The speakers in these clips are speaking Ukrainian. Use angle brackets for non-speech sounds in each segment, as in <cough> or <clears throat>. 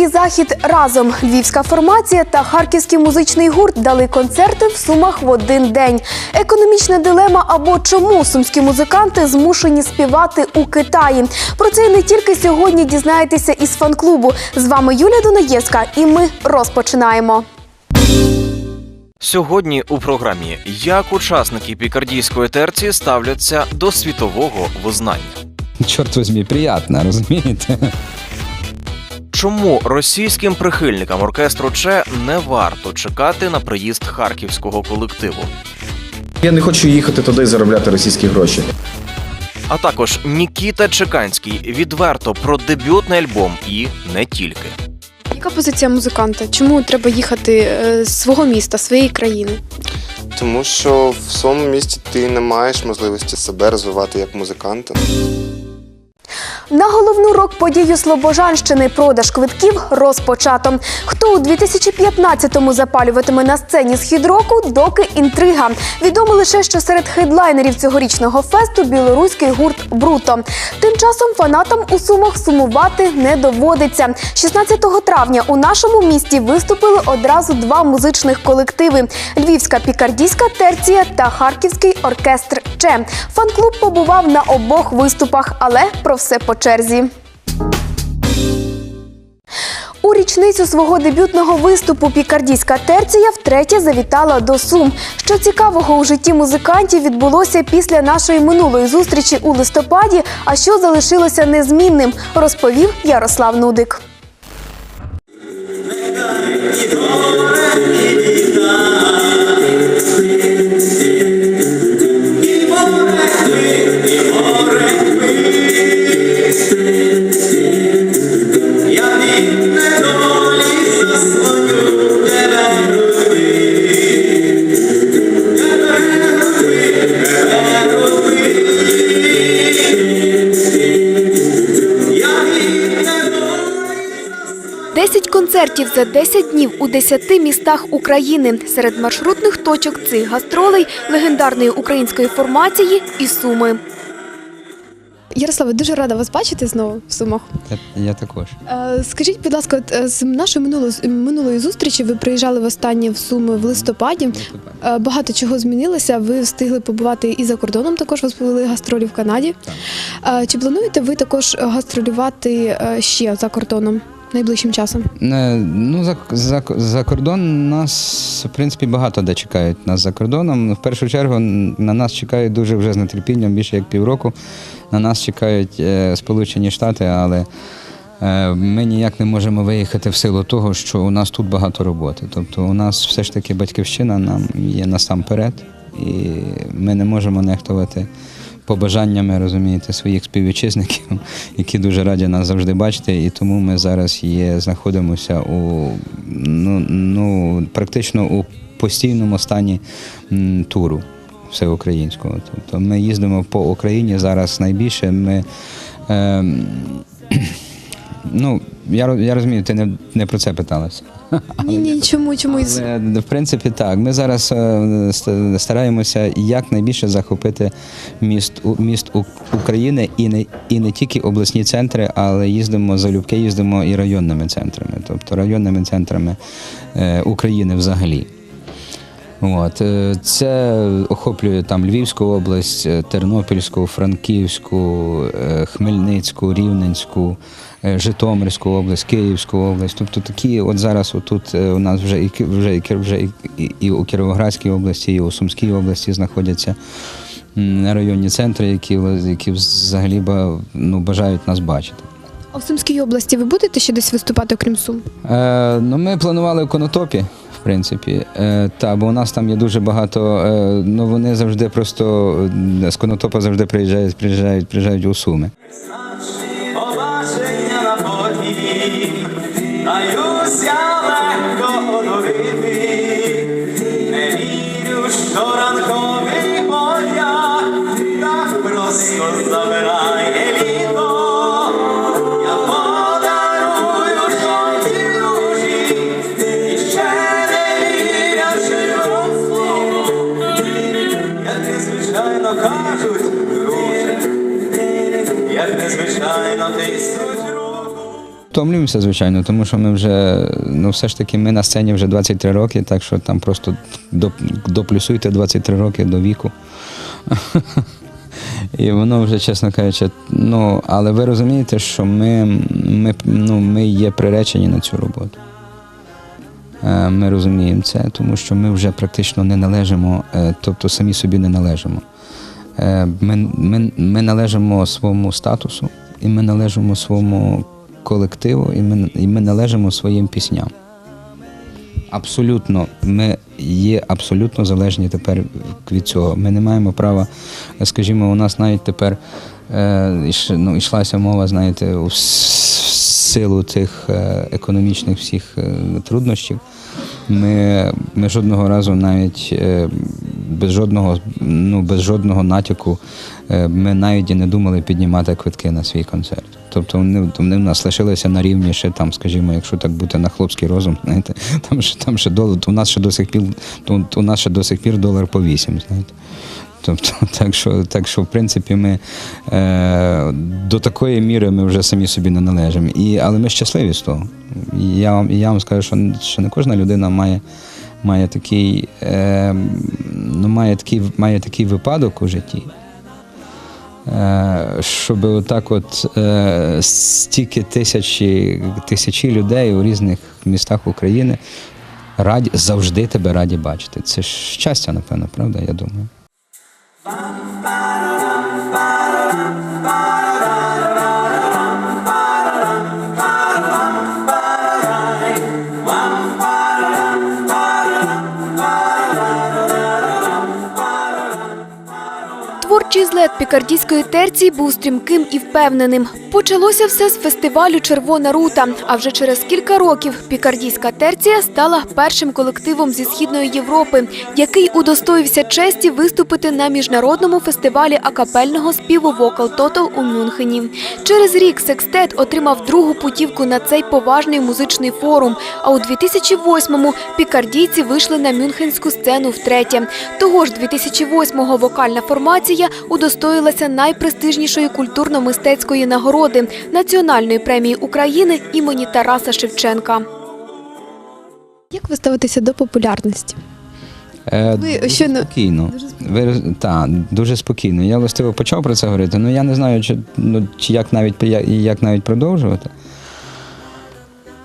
і захід разом. Львівська формація та харківський музичний гурт дали концерти в сумах в один день. Економічна дилема або чому сумські музиканти змушені співати у Китаї. Про це і не тільки сьогодні дізнаєтеся із фан-клубу. З вами Юлія Дунаєвська, і ми розпочинаємо. Сьогодні у програмі як учасники пікардійської терції ставляться до світового визнання. Чорт возьми, приятно, розумієте? Чому російським прихильникам оркестру Че не варто чекати на приїзд харківського колективу? Я не хочу їхати туди і заробляти російські гроші. А також Нікіта Чеканський відверто про дебютний альбом і не тільки. Яка позиція музиканта? Чому треба їхати е, з свого міста, своєї країни? Тому що в своєму місті ти не маєш можливості себе розвивати як музиканта. На головну рок-подію Слобожанщини продаж квитків розпочато. Хто у 2015-му запалюватиме на сцені схід року, доки інтрига. Відомо лише, що серед хедлайнерів цьогорічного фесту білоруський гурт Бруто. Тим часом фанатам у сумах сумувати не доводиться. 16 травня у нашому місті виступили одразу два музичних колективи: Львівська пікардійська терція та Харківський оркестр Че. Фан-клуб побував на обох виступах, але про все по черзі. У річницю свого дебютного виступу пікардійська терція втретє завітала до Сум. Що цікавого у житті музикантів відбулося після нашої минулої зустрічі у листопаді, а що залишилося незмінним, розповів Ярослав Нудик. Концертів за 10 днів у 10 містах України. Серед маршрутних точок цих гастролей легендарної української формації і суми. Ярославе, дуже рада вас бачити знову в Сумах. Я, я також. Е, Скажіть, будь ласка, е, з нашої минулої, минулої зустрічі ви приїжджали востаннє в Суми в листопаді. Е, Багато чого змінилося. Ви встигли побувати і за кордоном. Також вас були гастролі в Канаді. Е, Чи плануєте ви також гастролювати ще за кордоном найближчим часом? Е, Ну, за, за, за кордон нас, в принципі, багато де чекають нас за кордоном. В першу чергу на нас чекають дуже вже з нетерпінням, більше як півроку. На нас чекають е, Сполучені Штати, але е, ми ніяк не можемо виїхати в силу того, що у нас тут багато роботи. Тобто у нас все ж таки батьківщина нам є насамперед, і ми не можемо нехтувати побажаннями, розумієте, своїх співвітчизників, <laughs> які дуже раді нас завжди бачити. І тому ми зараз є, знаходимося у ну, ну практично у постійному стані м, туру всеукраїнського. Тобто ми їздимо по Україні зараз найбільше. Ми, ем, <clears throat> ну, я, я розумію, ти не, не про це питалася. Ні, ні, чому, чому Але, в принципі, так. Ми зараз е, ст- стараємося якнайбільше захопити міст, міст України і не, і не тільки обласні центри, але їздимо залюбки, їздимо і районними центрами, тобто районними центрами е, України взагалі. От, е, це охоплює там Львівську область, Тернопільську, Франківську, Хмельницьку, Рівненську, Житомирську область, Київську область. Тобто такі, от зараз отут е, у нас вже і вже, і, вже і, і, у Кіровоградській області, і у Сумській області знаходяться районні центри, які, які взагалі ну, бажають нас бачити. А в Сумській області ви будете ще десь виступати, окрім Сум? Е, ну, ми планували в Конотопі, в принципі. Е, та, бо у нас там є дуже багато. Е, ну, вони завжди просто е, з Конотопа завжди приїжджають, приїжджають, приїжджають у Суми. Втомлюємося, звичайно, тому що ми вже, ну все ж таки, ми на сцені вже 23 роки, так що там просто доп- доплюсуйте 23 роки до віку. <laughs> І воно вже, чесно кажучи, ну, але ви розумієте, що ми, ми, ну, ми є приречені на цю роботу. Е, Ми розуміємо це, тому що ми вже практично не належимо, е, тобто самі собі не належимо. Е, Ми, ми, ми належимо своєму статусу, і ми належимо своєму колективу, і ми, і ми належимо своїм пісням. Абсолютно, ми є абсолютно залежні тепер від цього. Ми не маємо права, скажімо, у нас навіть тепер е, ну, йшлася мова, знаєте, у силу тих е, економічних всіх е, труднощів. Ми, ми жодного разу навіть е, без жодного, ну, без жодного натяку ми навіть і не думали піднімати квитки на свій концерт. Тобто вони, вони в нас лишилися на рівні ще там, скажімо, якщо так бути на хлопський розум, знаєте, <laughs> там ще там ще долар, у нас ще до сих пір то, у нас ще до сих пір долар по вісім, знаєте. Тобто, <laughs> так що, так що в принципі, ми е, до такої міри ми вже самі собі не належимо. І, але ми щасливі з того. Я, вам- я вам скажу, що, що не кожна людина має, має, такий, е, ну, має, такий, має такий випадок у житті. Е, щоб отак от е, стільки тисячі, тисячі людей у різних містах України раді, завжди тебе раді бачити. Це щастя, напевно, правда, я думаю. Творчий злет пікардійської терції був стрімким і впевненим. Почалося все з фестивалю Червона рута. А вже через кілька років пікардійська терція стала першим колективом зі східної Європи, який удостоївся честі виступити на міжнародному фестивалі акапельного співу Vocal Total у Мюнхені. Через рік секстет отримав другу путівку на цей поважний музичний форум. А у 2008-му пікардійці вийшли на мюнхенську сцену втретє. Того ж 2008-го вокальна формація удостоїлася найпрестижнішої культурно-мистецької нагороди Національної премії України імені Тараса Шевченка. Як ви ставитеся до популярності? Е, Ви дуже щойно- спокійно. Ви, та, дуже спокійно. Я властиво почав про це говорити, але я не знаю, чи, ну, чи як, навіть, як, як навіть продовжувати.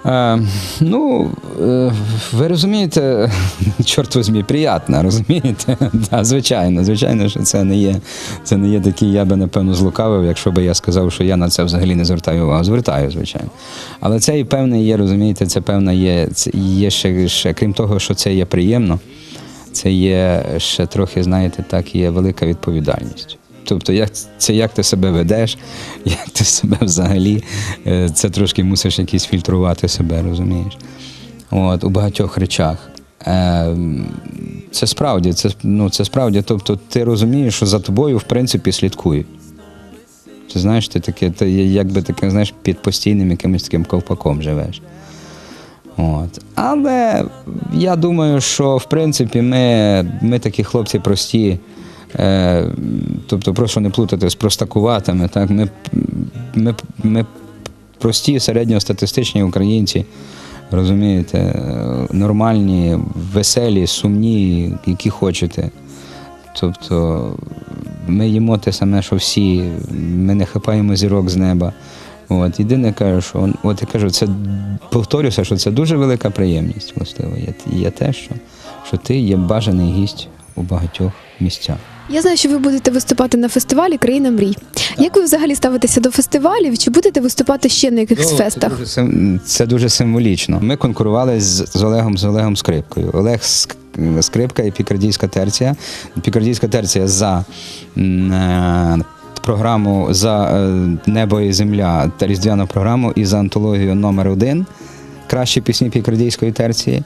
Е, ну, е, ви розумієте, <laughs> чорт возьмі, приятно, розумієте? <laughs> да, звичайно, звичайно, що це не є, це не є такий, я би напевно злукавив, якщо би я сказав, що я на це взагалі не звертаю увагу. Звертаю, звичайно. Але це і певне є, розумієте, це певне є, це є ще, ще, крім того, що це є приємно, це є ще трохи, знаєте, так, є велика відповідальність. Тобто, як, це як ти себе ведеш, <laughs> як ти себе взагалі, е, це трошки мусиш якісь фільтрувати себе, розумієш? От, у багатьох речах. Е, Це справді, це, ну, це справді, тобто ти розумієш, що за тобою, в принципі, слідкують. Ти знаєш, ти таке, ти якби таке, знаєш, під постійним якимось таким ковпаком живеш. От. Але я думаю, що в принципі ми, ми такі хлопці прості, тобто прошу не плутати з простакуватими. Так? Ми, ми, ми прості середньостатистичні українці, розумієте, е, нормальні, веселі, сумні, які хочете. Тобто ми їмо те саме, що всі, ми не хапаємо зірок з неба. От, єдине кажу, що от я кажу, це повторюся, що це дуже велика приємність, властиво. Є, є те, що, що ти є бажаний гість у багатьох місцях. Я знаю, що ви будете виступати на фестивалі Країна мрій. Як ви взагалі ставитеся до фестивалів? Чи будете виступати ще на якихось Ну, фестах? Це дуже, сим- це дуже символічно. Ми конкурували з, з Олегом з Олегом Скрипкою. Олег Ск- Скрипка і Пікардійська терція. Пікардійська терція за м, е, програму за е, Небо і Земля та різдвяну програму і за антологію номер один кращі пісні Пікардійської терції.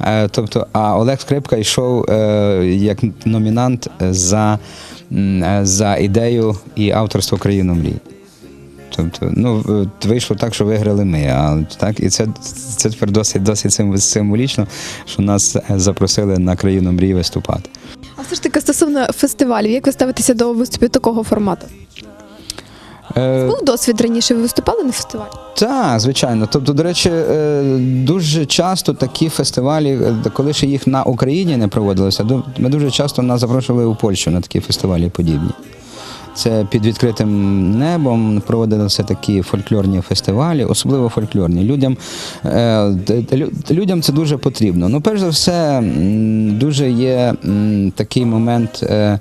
Е, Тобто, а Олег Скрипка йшов е, як номінант за, е, за ідею і авторство країну мрій. Тобто, ну вийшло так, що виграли ми. А так, і це, це тепер досить досить символічно, що нас запросили на країну мрій виступати. А все ж таки стосовно фестивалів, як ви ставитеся до виступів такого формату? Е, Був досвід раніше, ви виступали на фестивалі? Так, звичайно. Тобто, до речі, е, дуже часто такі фестивалі, е, коли ще їх на Україні не проводилося, ду- ми дуже часто нас запрошували у Польщу на такі фестивалі подібні. Це під відкритим небом проводилися такі фольклорні фестивалі, особливо фольклорні. Людям, е, д- д- лю- людям це дуже потрібно. Ну, перш за все, м, дуже є м, такий момент. е,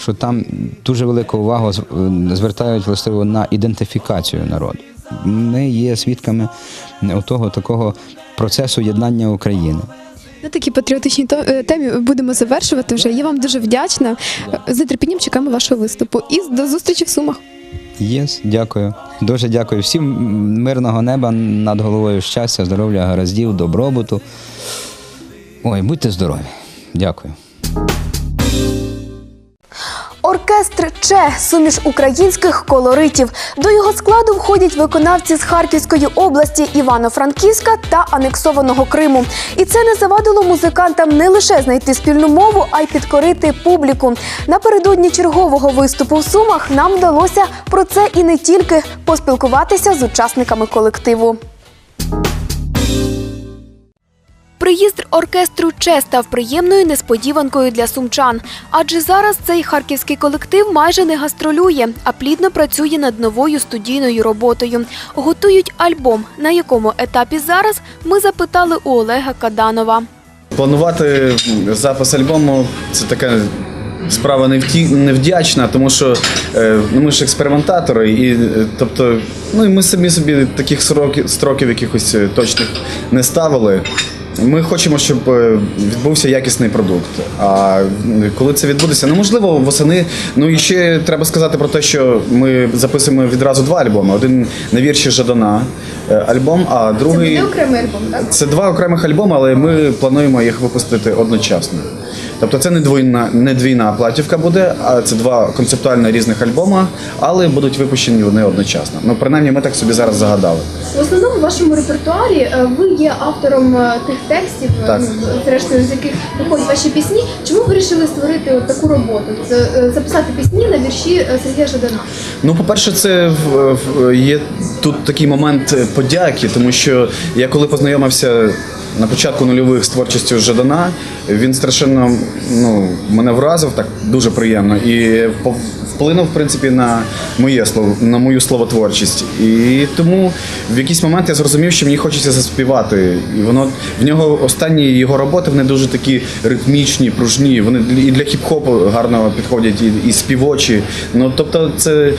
що там дуже велику увагу е, звертають властиво на ідентифікацію народу. Ми є свідками того такого процесу єднання України. На такій патріотичній е, темі будемо завершувати вже. Я вам дуже вдячна. Е, З нетерпінням чекаємо вашого виступу. І до зустрічі в Сумах. Єс, дякую. Дуже дякую. Всім мирного неба над головою щастя, здоров'я, гараздів, добробуту. Ой, будьте здорові. Дякую. Оркестр Че суміш українських колоритів. До його складу входять виконавці з Харківської області, Івано-Франківська та анексованого Криму. І це не завадило музикантам не лише знайти спільну мову, а й підкорити публіку. Напередодні чергового виступу в Сумах нам вдалося про це і не тільки поспілкуватися з учасниками колективу. Приїзд оркестру Че став приємною несподіванкою для сумчан, адже зараз цей харківський колектив майже не гастролює, а плідно працює над новою студійною роботою. Готують альбом, на якому етапі зараз ми запитали у Олега Каданова. Планувати запис альбому це така справа невдячна, тому що е, ну, ми ж експериментатори, і е, тобто, ну і ми самі собі таких строків якихось е, точних не ставили. Ми хочемо, щоб е, відбувся якісний продукт. А коли це відбудеться, ну можливо, восени. Ну і ще треба сказати про те, що ми записуємо відразу два альбоми: один на вірші Жадана е, альбом, а другий окремий альбом, так? це два окремих альбоми, але ми плануємо їх випустити одночасно. Тобто це не двойна, не двійна платівка буде, а це два концептуально різних альбома, але будуть випущені вони одночасно. Ну, принаймні, ми так собі зараз загадали. В основному в вашому репертуарі е, ви є автором е, тих текстів, е, Так. ну, зрештою з яких виходять ваші пісні. Чому ви вирішили створити от таку роботу? Записати пісні на вірші Сергія Жадана? Ну, по-перше, це є тут такий момент подяки, тому що я коли познайомився на початку нульових з творчістю Жадана, він страшенно ну, мене вразив так дуже приємно і вплинув, в принципі, на моє слово, на мою словотворчість. І тому в якийсь момент я зрозумів, що мені хочеться заспівати. І воно в нього останні його роботи вони дуже такі ритмічні, пружні. Вони і для хіп-хопу гарно підходять, і, і співочі. Ну тобто, це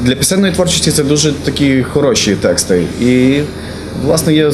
для пісенної творчості це дуже такі хороші тексти. І Власне, я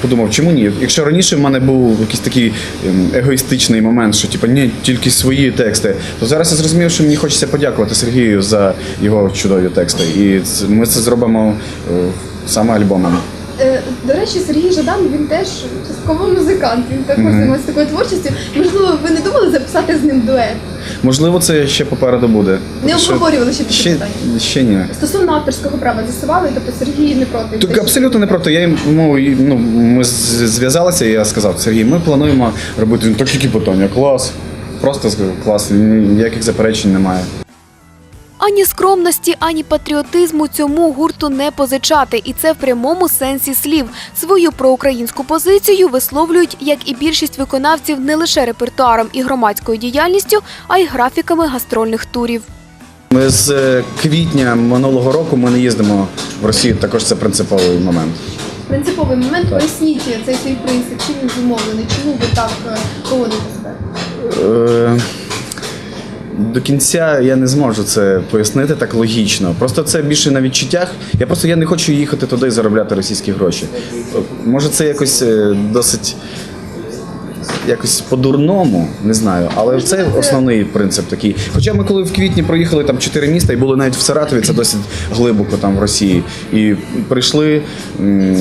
подумав, чому ні? Якщо раніше в мене був якийсь такий ем, егоїстичний момент, що типу, ні, тільки свої тексти, то зараз я зрозумів, що мені хочеться подякувати Сергію за його чудові тексти. І ми це зробимо е, саме альбомом. Е, До речі, Сергій Жадан він теж частково музикант. Він також займається такою творчістю. Можливо, ви не думали записати з ним дует? Можливо, це ще попереду буде. Не що обговорювали ще таке ще, питання? ще ні. Стосовно авторського права з'ясували, тобто Сергій не проти. Так абсолютно не проти. Я йому і, ну, ми з- зв'язалися, і я сказав, Сергій, ми плануємо робити Він, так які питання. Клас. Просто сказав, клас, ніяких заперечень немає. Ані скромності, ані патріотизму цьому гурту не позичати, і це в прямому сенсі слів. Свою проукраїнську позицію висловлюють, як і більшість виконавців, не лише репертуаром і громадською діяльністю, а й графіками гастрольних турів. Ми з е, квітня минулого року ми не їздимо в Росію, також це принциповий момент. Принциповий момент, поясніть цей свій принцип, чим він зумовлений, чому ви так е, поводите себе? Е, До кінця я не зможу це пояснити так логічно. Просто це більше на відчуттях. Я просто я не хочу їхати туди і заробляти російські гроші. Може, це якось е, досить якось по-дурному, не знаю, але це основний принцип такий. Хоча ми коли в квітні проїхали там чотири міста і були навіть в Саратові, це досить глибоко там в Росії. І прийшли м,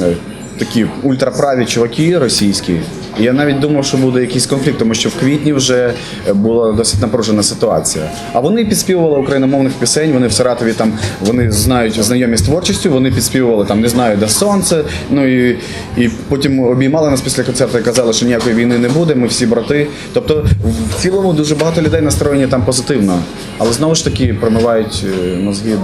такі ультраправі чуваки російські. Я навіть думав, що буде якийсь конфлікт, тому що в квітні вже була досить напружена ситуація. А вони підспівували україномовних пісень. Вони в Саратові там вони знають знайомі з творчістю. Вони підспівували там не знаю, де сонце. Ну і, і потім обіймали нас після концерту і казали, що ніякої війни не буде. Ми всі брати. Тобто, в цілому дуже багато людей настроєні там позитивно, але знову ж таки промивають е, мозги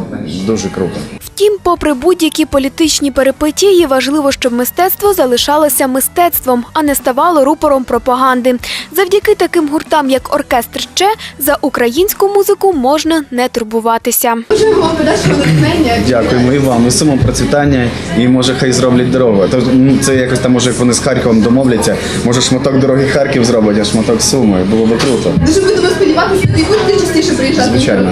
дуже круто. Втім, попри будь-які політичні перипетії, важливо, щоб мистецтво залишалося мистецтвом, а не ставало рупором пропаганди. Завдяки таким гуртам, як оркестр Че, за українську музику можна не турбуватися. Дуже натхнення. Дякуємо і вам, і сумом процвітання, і може хай зроблять дорогу. Тож, ну, це якось там, може, як вони з Харковом домовляться, може шматок дороги Харків зроблять, а шматок Суми. Було би круто. Дуже будемо сподіватися, і будете частіше приїжджати. Звичайно.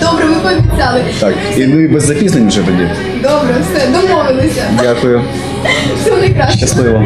Добре, ви пообіцяли. Так, і ну і без запізнень вже тоді. Добре, все, домовилися. Дякую. Всього найкращого. Щасливо.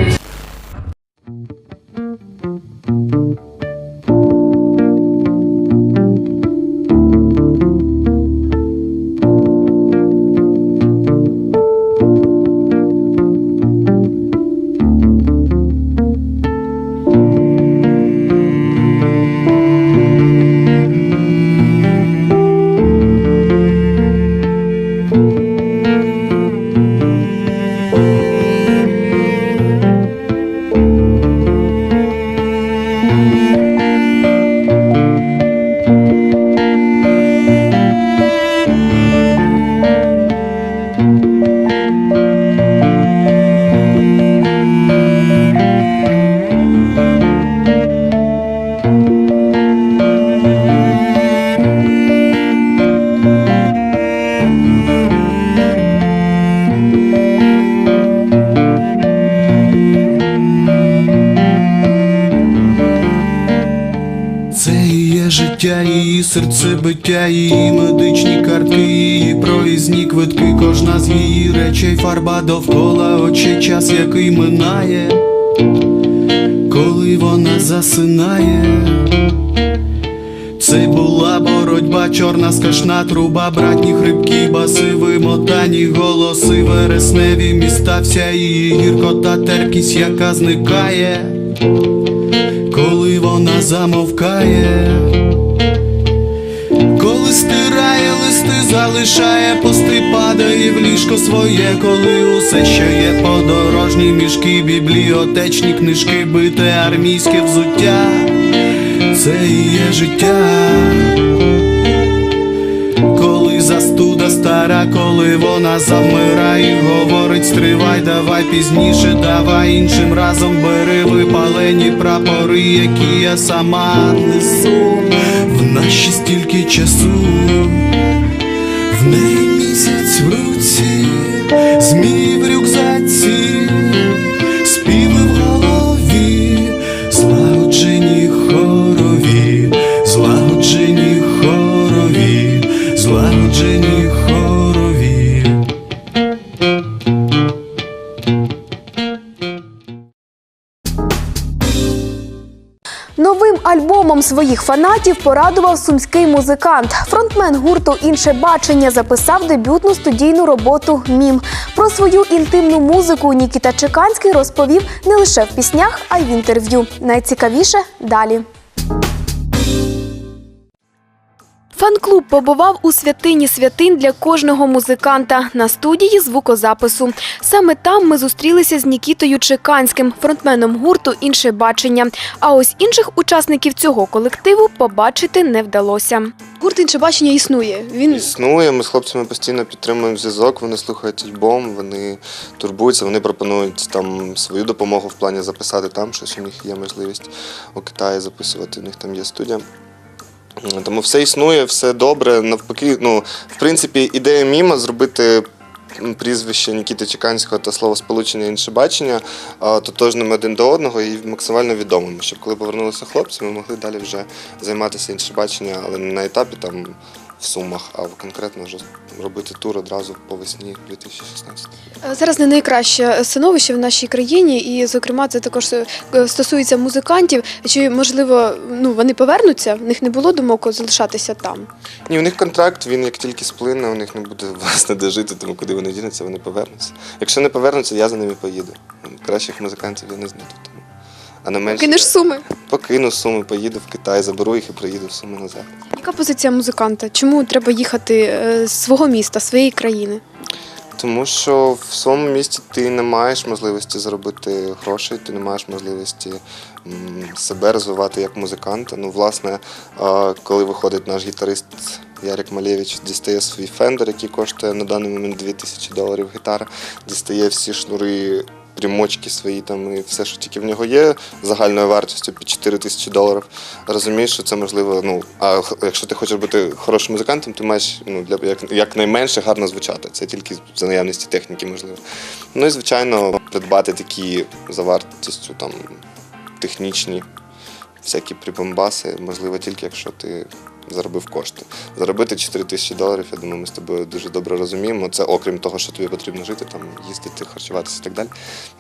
Її життя, її серцебиття, її медичні картки, її проїзні квитки, кожна з її речей, фарба довкола очей, час, який минає, коли вона засинає. Це була боротьба, чорна скашна труба, братні хрипкі, баси, вимотані голоси, вересневі міста, вся її гіркота, терпкість, яка зникає замовкає, коли стирає листи, залишає пости, падає в ліжко своє, коли усе, що є подорожні мішки, бібліотечні книжки, бите армійське взуття, це і є життя. Коли застуда стара, коли вона завмирає, говорить, стривай, давай пізніше, давай іншим разом бери випалені прапори, які я сама несу в наші стільки часу, в неї місяць в руці, змій в рюкзаці, своїх фанатів порадував сумський музикант. Фронтмен гурту Інше бачення записав дебютну студійну роботу Мім. Про свою інтимну музику Нікіта Чеканський розповів не лише в піснях, а й в інтерв'ю. Найцікавіше далі. Фан-клуб побував у святині святинь для кожного музиканта на студії звукозапису. Саме там ми зустрілися з Нікітою Чеканським, фронтменом гурту Інше бачення. А ось інших учасників цього колективу побачити не вдалося. Гурт інше бачення існує. Він Існує, ми з хлопцями постійно підтримуємо зв'язок, вони слухають альбом, вони турбуються, вони пропонують там свою допомогу в плані записати там щось. У них є можливість у Китаї записувати, у них там є студія. Тому все існує, все добре. Навпаки, ну, в принципі, ідея міма зробити прізвище Нікіти Чеканського та словосполучення інше бачення тотожними один до одного і максимально відомими, щоб коли повернулися хлопці, ми могли далі вже займатися інше бачення, але не на етапі там в Сумах, а конкретно вже робити тур одразу по весні 2016. Е, зараз не найкраще становище в нашій країні, і, зокрема, це також е, стосується музикантів. Чи можливо ну вони повернуться? В них не було думок залишатися там. Ні, у них контракт, він як тільки сплине, у них не буде <laughs> власне де жити, тому куди вони дінуться, вони повернуться. Якщо не повернуться, я за ними поїду. Кращих музикантів я не знайду. Тому. А не менше Кинеш суми. покину суми, поїду в Китай, заберу їх і приїду в суми назад. Яка позиція музиканта? Чому треба їхати е, з свого міста, своєї країни? Тому що в своєму місті ти не маєш можливості заробити грошей, ти не маєш можливості м, себе розвивати як музиканта. Ну, власне, коли виходить наш гітарист Ярик Малєвич дістає свій фендер, який коштує на даний момент 2000 доларів гітара, дістає всі шнури, примочки свої там і все, що тільки в нього є, загальною вартістю під 4 тисячі доларів. Розумієш, що це можливо. Ну а якщо ти хочеш бути хорошим музикантом, ти маєш ну, для як, якнайменше гарно звучати. Це тільки за наявності техніки можливо. Ну і звичайно, придбати такі за вартістю там технічні всякі прибамбаси, можливо, тільки якщо ти заробив кошти. Заробити 4 тисячі доларів, я думаю, ми з тобою дуже добре розуміємо. Це окрім того, що тобі потрібно жити, там їздити, харчуватися і так далі.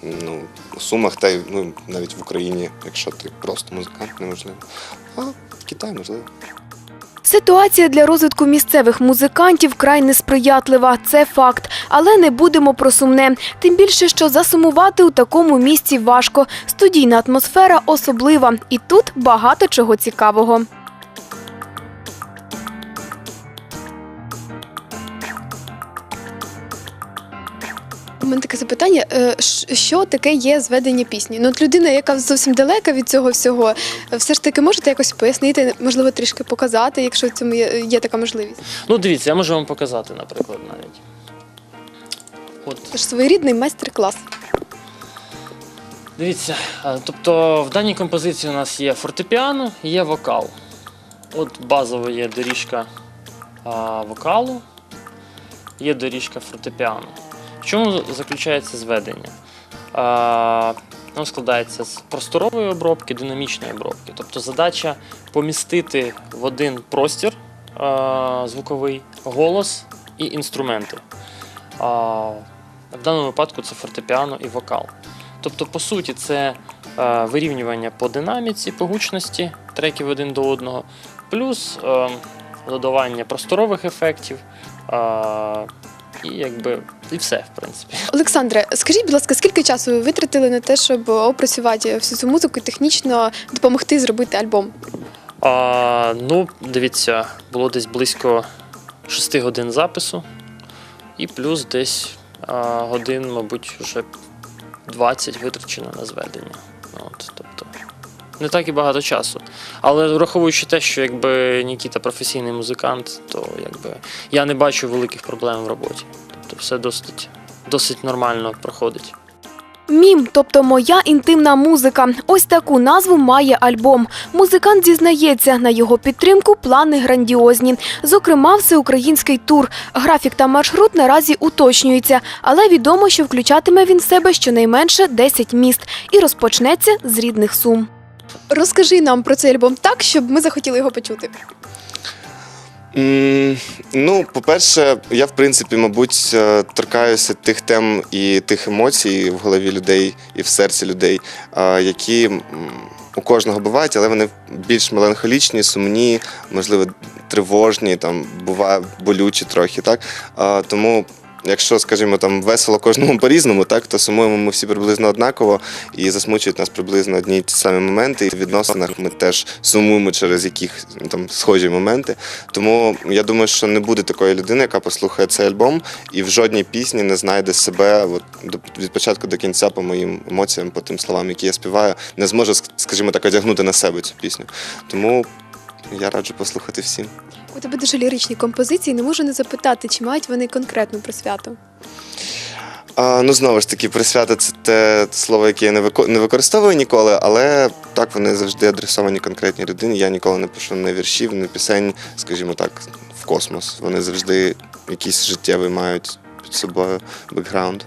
Ну, у Сумах та й ну, навіть в Україні, якщо ти просто музикант, неможливо. А в Китаї можливо. Ситуація для розвитку місцевих музикантів край несприятлива. Це факт. Але не будемо про сумне. Тим більше, що засумувати у такому місці важко. Студійна атмосфера особлива, і тут багато чого цікавого. У мене таке запитання: е, що таке є зведення пісні? Ну, от людина, яка зовсім далека від цього всього, все ж таки можете якось пояснити, можливо, трішки показати, якщо в цьому є, є така можливість. Ну, дивіться, я можу вам показати, наприклад, навіть. От, Це ж своєрідний майстер-клас. дивіться, тобто в даній композиції у нас є фортепіано і є вокал. От базово є доріжка а, вокалу, є доріжка фортепіано. Чому заключається зведення? Воно складається з просторової обробки, динамічної обробки. Тобто задача помістити в один простір звуковий голос і інструменти. В даному випадку це фортепіано і вокал. Тобто, по суті, це вирівнювання по динаміці, по гучності треків один до одного, плюс е, додавання просторових ефектів. І якби і все, в принципі. Олександре, скажіть, будь ласка, скільки часу ви витратили на те, щоб опрацювати всю цю музику і технічно допомогти зробити альбом? А, ну, дивіться, було десь близько 6 годин запису, і плюс десь а, годин, мабуть, вже 20 витрачено на зведення. От, тобто, не так і багато часу. Але враховуючи те, що якби Нікіта професійний музикант, то якби я не бачу великих проблем в роботі. Тобто все досить, досить нормально проходить. Мім, тобто моя інтимна музика. Ось таку назву має альбом. Музикант зізнається, на його підтримку плани грандіозні. Зокрема, всеукраїнський тур. Графік та маршрут наразі уточнюються, але відомо, що включатиме він в себе щонайменше 10 міст і розпочнеться з рідних сум. Розкажи нам про цей альбом так, щоб ми захотіли його почути. М, Ну, по-перше, я в принципі, мабуть, е, торкаюся тих тем і тих емоцій в голові людей і в серці людей, е, які у кожного бувають, але вони більш меланхолічні, сумні, можливо, тривожні, там буває болючі трохи. Так? Е, Тому. Якщо, скажімо, там весело кожному <laughs> по-різному, так то сумуємо ми всі приблизно однаково і засмучують нас приблизно одні й ті самі моменти. І в відносинах ми теж сумуємо через яких там схожі моменти. Тому я думаю, що не буде такої людини, яка послухає цей альбом і в жодній пісні не знайде себе от, від початку до кінця по моїм емоціям, по тим словам, які я співаю, не зможе, скажімо так, одягнути на себе цю пісню. Тому я раджу послухати всім. У тебе дуже ліричні композиції. Не можу не запитати, чи мають вони конкретну присвяту. А, ну, знову ж таки, присвята це те слово, яке я не, вико- не використовую ніколи, але так вони завжди адресовані конкретній людині. Я ніколи не пишу не віршів, не пісень, скажімо так, в космос. Вони завжди якийсь життєвий мають під собою бекграунд.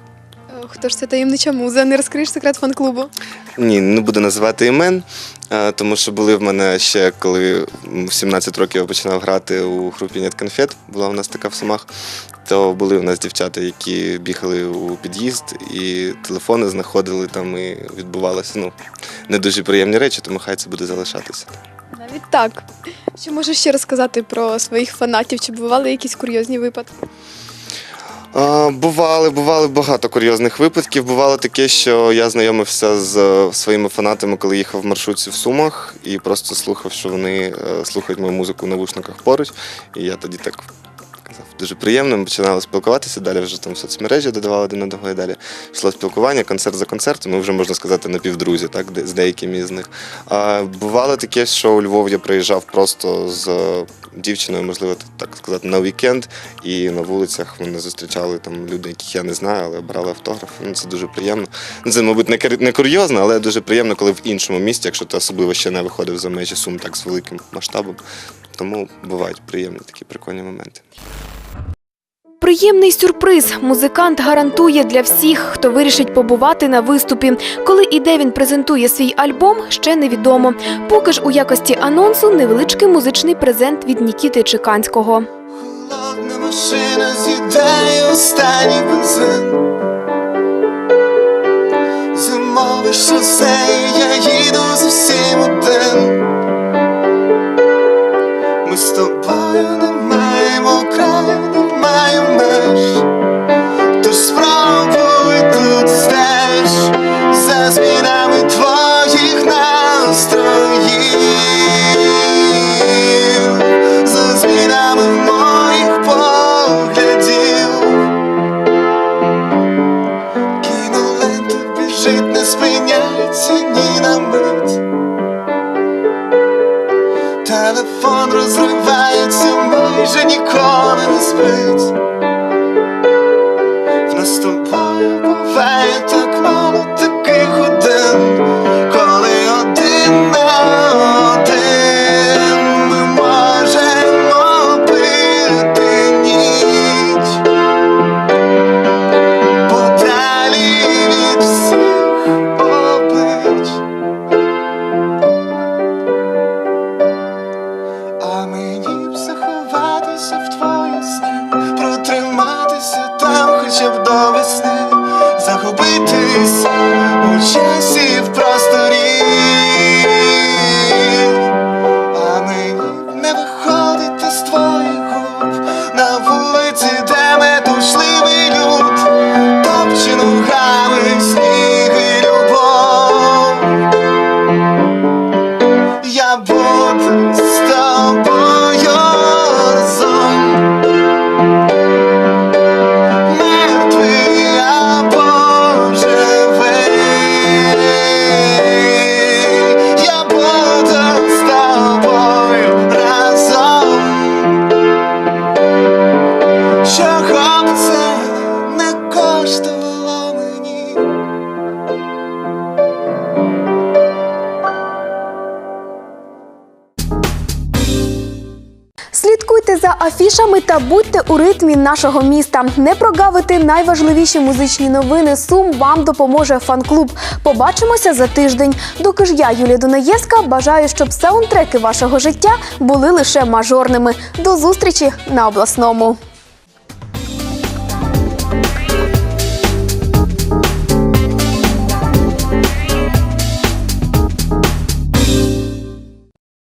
Хто ж це таємнича муза? Не розкриєш секрет фан-клубу? Ні, не буду називати імен, тому що були в мене ще коли в 17 років я починав грати у групі Нет Конфет, була у нас така в Сумах. То були у нас дівчата, які бігали у під'їзд і телефони знаходили там і відбувалися ну, не дуже приємні речі, тому хай це буде залишатися. Навіть так. Що можеш ще розказати про своїх фанатів? Чи бували якісь курйозні випадки? Бували, бували багато курйозних випадків. Бувало таке, що я знайомився з е, своїми фанатами, коли їхав в маршрутці в Сумах, і просто слухав, що вони е, слухають мою музику в навушниках поруч. І я тоді так дуже приємно. Ми починали спілкуватися, далі вже там соцмережі додавали один одного і далі йшло спілкування, концерт за концертом. Ми вже можна сказати напівдрузі, так, з деякими із них. А бувало таке, що у Львов я приїжджав просто з дівчиною, можливо, так сказати, на вікенд, і на вулицях мене зустрічали там люди, яких я не знаю, але брали автограф. Ну, це дуже приємно. Ну, Це, мабуть, не курйозно, але дуже приємно, коли в іншому місті, якщо ти особливо ще не виходив за межі сум так з великим масштабом. Тому бувають приємні такі прикольні моменти. Приємний сюрприз музикант гарантує для всіх, хто вирішить побувати на виступі. Коли і де він презентує свій альбом, ще невідомо. Поки ж у якості анонсу невеличкий музичний презент від Нікіти Чеканського. Холодна машина з'їдає останній бензин Зимове шосе, я їду зовсім один та будьте у ритмі нашого міста. Не прогавити найважливіші музичні новини. Сум вам допоможе фан-клуб. Побачимося за тиждень. Доки ж я, Юлія Дунаєвська, бажаю, щоб саундтреки вашого життя були лише мажорними. До зустрічі на обласному.